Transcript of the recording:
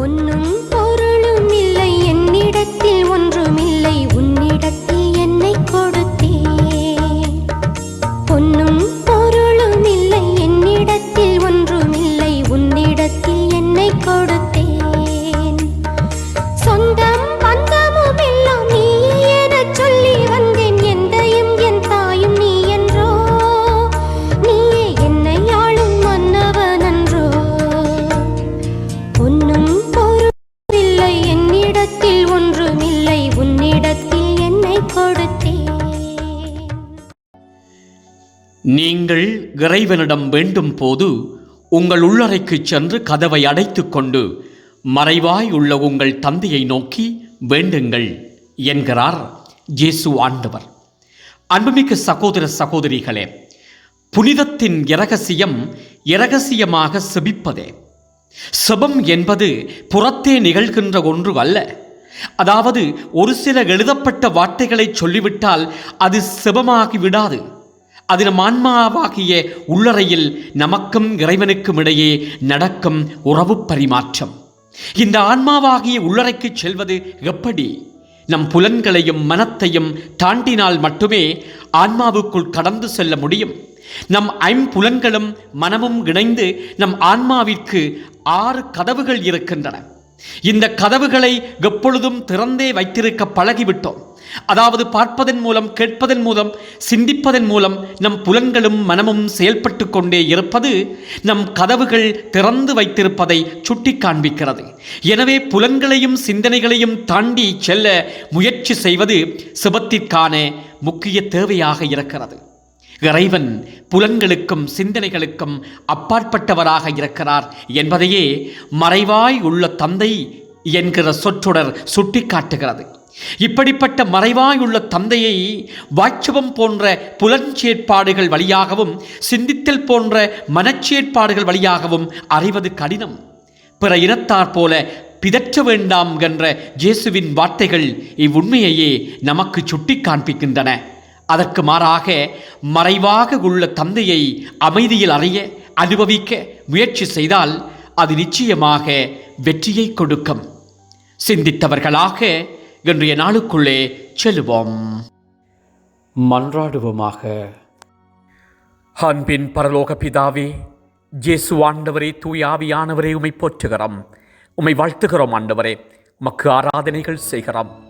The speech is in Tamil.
பொன்னும் பொருளும் இல்லை என்னிடத்தில் ஒன்றுமில்லை உன்னிடத்தில் என்னை கொடுத்தே பொன்னும் பொருளும் இல்லை என்னிடத்தில் ஒன்றுமில்லை உன்னிடத்தில் என்னை கொடுத்தே நீங்கள் இறைவனிடம் வேண்டும் போது உங்கள் உள்ளறைக்குச் சென்று கதவை அடைத்து கொண்டு மறைவாய் உள்ள உங்கள் தந்தையை நோக்கி வேண்டுங்கள் என்கிறார் ஜேசு ஆண்டவர். அன்புமிக்க சகோதர சகோதரிகளே புனிதத்தின் இரகசியம் இரகசியமாக செபிப்பதே. செபம் என்பது புறத்தே நிகழ்கின்ற ஒன்று அல்ல. அதாவது ஒரு சில எழுதப்பட்ட வார்த்தைகளை சொல்லிவிட்டால் அது செபமாகி விடாது அது நம் ஆன்மாவாகிய உள்ளறையில் நமக்கும் இறைவனுக்கும் இடையே நடக்கும் உறவு பரிமாற்றம். இந்த ஆன்மாவாகிய உள்ளறைக்கு செல்வது எப்படி? நம் புலன்களையும் மனத்தையும் தாண்டினால் மட்டுமே ஆன்மாவுக்குள் கடந்து செல்ல முடியும். நம் ஐம்புலன்களும் மனமும் இணைந்து நம் ஆன்மாவிற்கு ஆறு கதவுகள் இருக்கின்றன. இந்த கதவுகளை எப்பொழுதும் திறந்தே வைத்திருக்க பழகிவிட்டோம். அதாவது பார்ப்பதன் மூலம் கேட்பதன் மூலம் சிந்திப்பதன் மூலம் நம் புலன்களும் மனமும் செயல்பட்டு கொண்டே இருப்பது நம் கதவுகள் திறந்து வைத்திருப்பதை சுட்டி காண்பிக்கிறது எனவே புலன்களையும் சிந்தனைகளையும் தாண்டி செல்ல முயற்சி செய்வது சிபத்திற்கான முக்கிய தேவையாக இருக்கிறது. இறைவன் புலன்களுக்கும் சிந்தனைகளுக்கும் அப்பாற்பட்டவராக இருக்கிறார் என்பதையே மறைவாய் உள்ள தந்தை என்கிற சொற்றொடர் சுட்டிக்காட்டுகிறது. இப்படிப்பட்ட மறைவாய் உள்ள தந்தையை வாட்சவம் போன்ற புலன்சேற்பாடுகள் வழியாகவும் சிந்தித்தல் போன்ற மனச்சேற்பாடுகள் வழியாகவும் அறிவது கடினம். பிற இனத்தார் போல பிதற்ற வேண்டாம் என்ற இயேசுவின் வார்த்தைகள் இவ்வுண்மையையே நமக்கு சுட்டி காண்பிக்கின்றன அதற்கு மாறாக மறைவாக உள்ள தந்தையை அமைதியில் அறிய அனுபவிக்க முயற்சி செய்தால் அது நிச்சயமாக வெற்றியை கொடுக்கும். சிந்தித்தவர்களாக இன்றைய நாளுக்குள்ளே செல்லுவோம் மன்றாடுவோமாக. அன்பின் பரலோக பிதாவே ஜேசு ஆண்டவரே தூய ஆவியானவரே உமை போற்றுகிறோம். உம்மை வாழ்த்துகிறோம் ஆண்டவரே. மக்கு ஆராதனைகள் செய்கிறோம்.